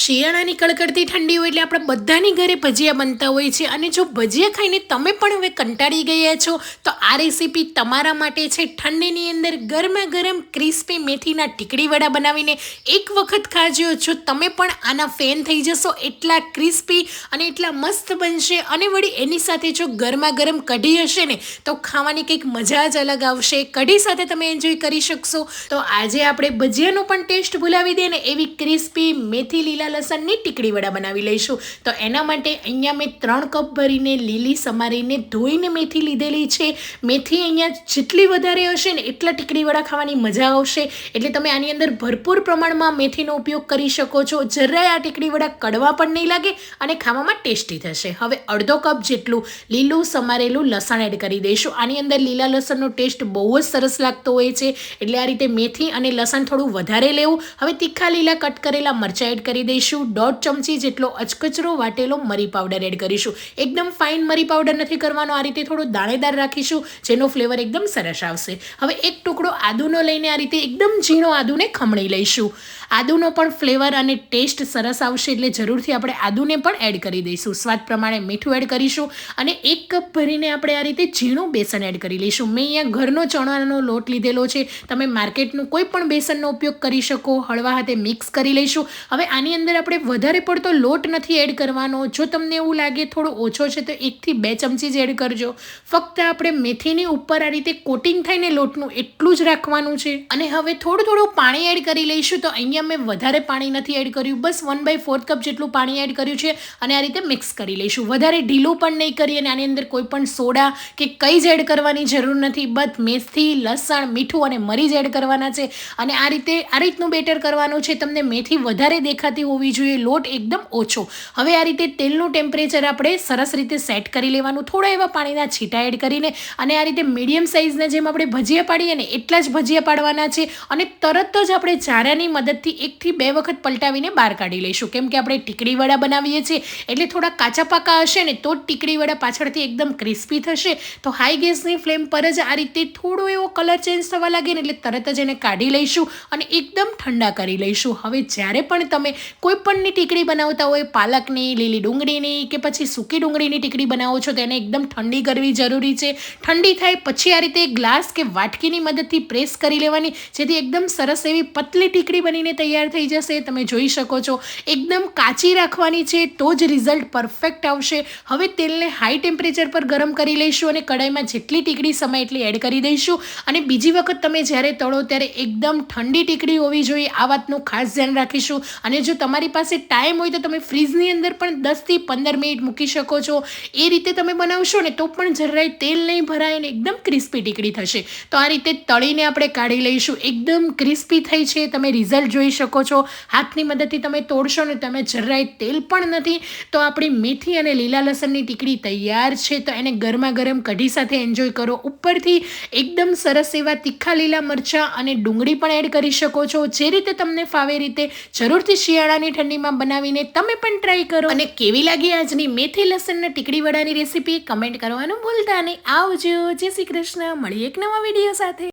શિયાળાની કડકડતી ઠંડી હોય એટલે આપણે બધાની ઘરે ભજીયા બનતા હોય છે. અને જો ભજીયા ખાઈને તમે પણ હવે કંટાળી ગયા છો, તો આ રેસીપી તમારા માટે છે. ઠંડીની અંદર ગરમા ગરમ ક્રિસ્પી મેથીના ટીકડી વડા બનાવીને એક વખત ખાજો. છો તમે પણ આના ફેન થઈ જશો, એટલા ક્રિસ્પી અને એટલા મસ્ત બનશે. અને વળી એની સાથે જો ગરમા ગરમ કઢી હશે ને, તો ખાવાની કંઈક મજા જ અલગ આવશે. કઢી સાથે તમે એન્જોય કરી શકશો. તો આજે આપણે ભજીયાનો પણ ટેસ્ટ ભૂલાવી દે ને એવી ક્રિસ્પી મેથી લીલા લસણની ટીકડી વડા બનાવી લઈશું. તો એના માટે અહીંયા મેં ત્રણ કપ ભરીને લીલી સમારીને ધોઈને મેથી લીધેલી છે. મેથી અહીંયા જેટલી વધારે હશે ને એટલા ટીકડી વડા ખાવાની મજા આવશે. એટલે તમે આની અંદર ભરપૂર પ્રમાણમાં મેથીનો ઉપયોગ કરી શકો છો. જરાય આ ટીકડી વડા કડવા પણ નહીં લાગે અને ખાવામાં ટેસ્ટી થશે. હવે અડધો કપ જેટલું લીલું સમારેલું લસણ એડ કરી દઈશું. આની અંદર લીલા લસણનો ટેસ્ટ બહુ જ સરસ લાગતો હોય છે. એટલે આ રીતે મેથી અને લસણ થોડું વધારે લેવું. હવે તીખા લીલા કટ કરેલા મરચાં એડ કરી દઈશું દોઢ ચમચી જેટલો અચકચરો વાટેલો મરી પાવડર એડ કરીશું. એકદમ ફાઇન મરી પાવડર નથી કરવાનો. આ રીતે થોડો દાણેદાર રાખીશું, જેનો ફ્લેવર એકદમ સરસ આવશે. હવે એક ટુકડો આદુનો લઈને આ રીતે એકદમ ઝીણો આદુને ખમણી લઈશું. આદુનો પણ ફ્લેવર અને ટેસ્ટ સરસ આવશે એટલે જરૂરથી આપણે આદુને પણ એડ કરી દઈશું. સ્વાદ પ્રમાણે મીઠું એડ કરીશું અને એક કપ ભરીને આપણે આ રીતે ઝીણું બેસન એડ કરી લઈશું. મેં અહીંયા ઘરનો ચણાનો લોટ લીધેલો છે. તમે માર્કેટનું કોઈ પણ બેસનનો ઉપયોગ કરી શકો, હળવા હાથે મિક્સ કરી લઈશું. હવે આની અંદર આપણે વધારે પડતો લોટ નથી એડ કરવાનો. જો તમને એવું લાગે થોડો ઓછો છે, તો એકથી બે ચમચી જ એડ કરજો. ફક્ત આપણે મેથીની ઉપર આ રીતે કોટિંગ થઈને લોટનું એટલું જ રાખવાનું છે. અને હવે થોડું થોડું પાણી એડ કરી લઈશું. તો અહીંયા મેં વધારે પાણી નથી એડ કર્યું. બસ વન બાય ફોર્થ કપ જેટલું પાણી એડ કર્યું છે અને આ રીતે મિક્સ કરી લઈશું. વધારે ઢીલું પણ નહીં કરીએ અને આની અંદર કોઈ પણ સોડા કે કંઈ જ એડ કરવાની જરૂર નથી. બસ મેથી લસણ, મીઠું અને મરી જ એડ કરવાના છે અને આ રીતે, આ રીતનું બેટર કરવાનું છે. તમને મેથી વધારે દેખાતી હોવી જોઈએ. લોટ એકદમ ઓછો. હવે આ રીતે તેલનું ટેમ્પરેચર આપણે સરસ રીતે સેટ કરી લેવાનું. થોડા એવા પાણીના છીટા એડ કરીને અને આ રીતે મીડિયમ સાઇઝના જેમ આપણે ભજીયા પાડીએ ને એટલા જ ભજીયા પાડવાના છે અને તરત જ આપણે ચારાની મદદથી એકથી બે વખત પલટાવીને બહાર કાઢી લઈશું. કેમ કે આપણે ટીકડી વડા બનાવીએ છીએ, એટલે થોડા કાચા પાકા હશે ને તો જ ટીકડી વડા પાછળથી એકદમ ક્રિસ્પી થશે. તો હાઈ ગેસની ફ્લેમ પર જ આ રીતે થોડો એવો કલર ચેન્જ થવા લાગે ને એટલે તરત જ એને કાઢી લઈશું અને એકદમ ઠંડા કરી લઈશું. હવે જ્યારે પણ તમે કોઈ પણની ટીકડી બનાવતા હોય, પાલકની, લીલી ડુંગળીની કે પછી સૂકી ડુંગળીની ટીકડી બનાવો છો, તો એને એકદમ ઠંડી કરવી જરૂરી છે. ઠંડી થાય પછી આ રીતે ગ્લાસ કે વાટકીની મદદથી પ્રેસ કરી લેવાની, જેથી એકદમ સરસ એવી પતલી ટીકડી બનીને તૈયાર થઈ જશે, તમે જોઈ શકો છો. એકદમ કાચી રાખવાની છે, તો જ રિઝલ્ટ પરફેક્ટ આવશે. હવે તેલને હાઈ ટેમ્પરેચર પર ગરમ કરી લઈશું અને કડાઈમાં જેટલી ટીકડી સમય એટલી એડ કરી દઈશું. અને બીજી વખત તમે જ્યારે તળો ત્યારે એકદમ ઠંડી ટીકડી હોવી જોઈએ, આ વાતનું ખાસ ધ્યાન રાખીશું. અને જો તમારી પાસે ટાઈમ હોય તો તમે ફ્રીજની અંદર પણ દસથી પંદર મિનિટ મૂકી શકો છો. એ રીતે તમે બનાવશો ને તો પણ જરાય તેલ નહીં ભરાય અને એકદમ ક્રિસ્પી ટીકડી થશે. તો આ રીતે તળીને આપણે કાઢી લઈશું. એકદમ ક્રિસ્પી થઈ છે, તમે રિઝલ્ટ જોઈ શકો છો. હાથની મદદથી તમે તોડશો ને તમે જરાય તેલ પણ નથી. તો આપણી મેથી અને લીલા લસણની ટીકડી તૈયાર છે. તો એને ગરમા ગરમ કઢી સાથે એન્જોય કરો. ઉપરથી એકદમ સરસ એવા તીખા લીલા મરચાં અને ડુંગળી પણ એડ કરી શકો છો. જે રીતે તમને ફાવે રીતે જરૂરથી શિયાળાની ઠંડીમાં બનાવીને તમે પણ ટ્રાય કરો. અને કેવી લાગી આજની મેથી લસણના ટીકડી વડાની રેસીપી કમેન્ટ કરવાનું ભૂલતા નહીં. આવજો. જય શ્રી કૃષ્ણ. મળીએ એક નવા વીડિયો સાથે.